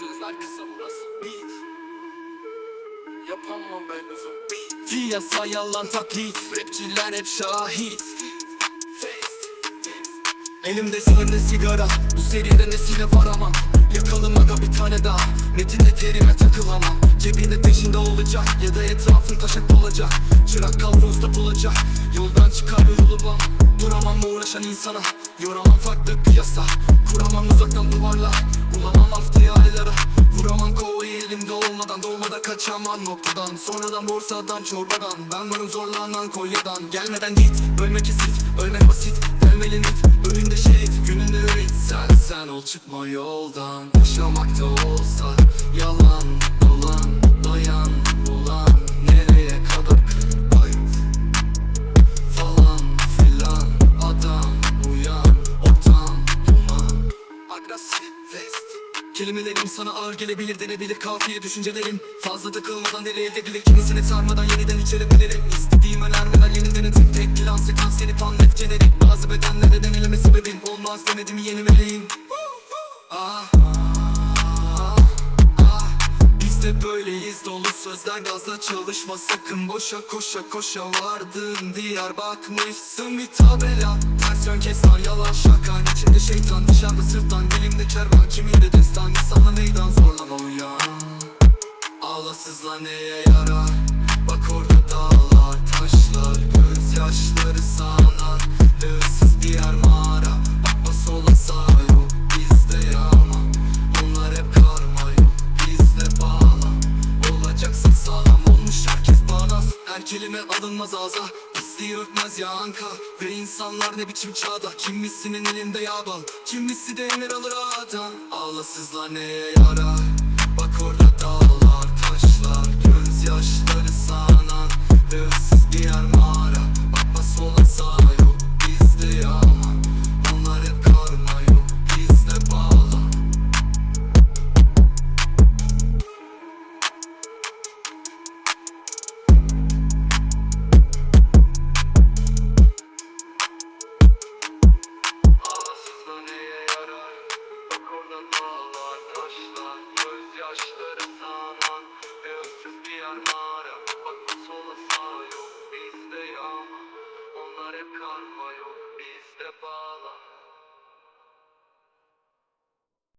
Sözler kısa burası. Beat. Yapamam ben uzun beat. Piyasa yalan taklit. Rapçiler hep şahit. Elimde sihirli sigara. Bu seride nesine varamam? Yakalım aga bir tane daha. Metinde terime takılamam. Cebinde peşinde olacak Ya da etrafın taşak dolacak Çırak kavruzda bulacak Yoldan çıkar yolu bam Duramam uğraşan insana. Yoramam farklı piyasa Kuramam uzaktan duvarla Bulamam Kaçamam noktadan Sonradan borsadan çorbadan. Ben varım zorlanan kolyadan Gelmeden git ölmek esit Ölmek basit. Gelmeli nit Önünde şehit gününde öğret. Sen sen ol çıkma yoldan. Yaşamakta olsa Kelimelerim sana ağır gelebilir denebilir. Kafiye düşüncelerim Fazla takılmadan nereye edebilir kimisini sarmadan yeniden içerebilirim İstediğim önermeler yeniden etim Tek plan sekans yeni pan net jenerik Bazı bedenlere deneleme sebebim Olmaz demedim yenimeliyim Ah ah ah. De böyleyiz dolu sözler gazla çalışma. Sakın Boşa koşa koşa vardın diyar bakmışsın. Bir tabela Ters yön kestan yalan. Şaka içinde şeytan dışarıda sırttan Dilimde kervan kiminde destan sana meydan zorlama uyan Ağla sızla neye yarar? Bak orada dağlar taşlar Gözyaşları sağanan Ve ıssız diğer mağara Bakma sola sağa yok. Bizde yağma Bunlar hep karma yok bizde bağlam Olacaksın sağlam olmuş herkes bağnaz Her kelime alınmaz ağza Pisliği öpmez ya anka. Ve insanlar ne biçim çağda? Kimisinin elinde yağ bal. Kimisi de emir alır ağadan Ağla sızla neye yarar? Bak orada ağlar Aşlar gözyaşları sağlan Ve ıssız bir yer mağara Bakma sola sağa yok. Bizde yağma Onlar hep karma yok. Bizde bağla.